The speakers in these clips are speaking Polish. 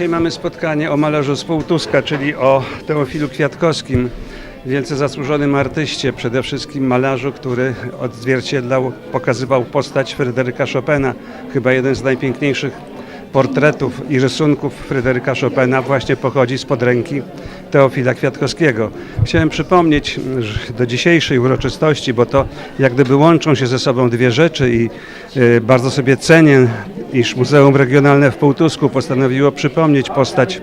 Dzisiaj mamy spotkanie o malarzu z Półtuska, czyli o Teofilu Kwiatkowskim, wielce zasłużonym artyście, przede wszystkim malarzu, który odzwierciedlał, pokazywał postać Fryderyka Chopina, chyba jeden z najpiękniejszych portretów i rysunków Fryderyka Chopina właśnie pochodzi spod ręki Teofila Kwiatkowskiego. Chciałem przypomnieć do dzisiejszej uroczystości, bo to jak gdyby łączą się ze sobą dwie rzeczy i y, bardzo sobie cenię, iż Muzeum Regionalne w Półtusku postanowiło przypomnieć postać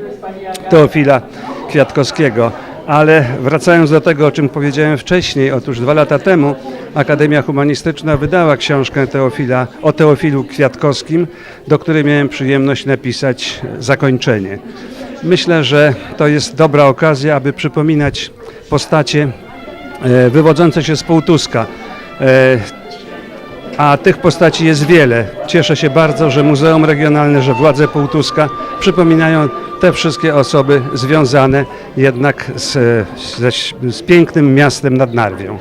Teofila Kwiatkowskiego. Ale wracając do tego, o czym powiedziałem wcześniej, otóż dwa lata temu Akademia Humanistyczna wydała książkę Teofila, o Teofilu Kwiatkowskim, do której miałem przyjemność napisać zakończenie. Myślę, że to jest dobra okazja, aby przypominać postacie e, wywodzące się z Półtuska. A tych postaci jest wiele. Cieszę się bardzo, że Muzeum Regionalne, że władze Półtuska przypominają te wszystkie osoby związane jednak z, ze, z pięknym miastem nad Narwią.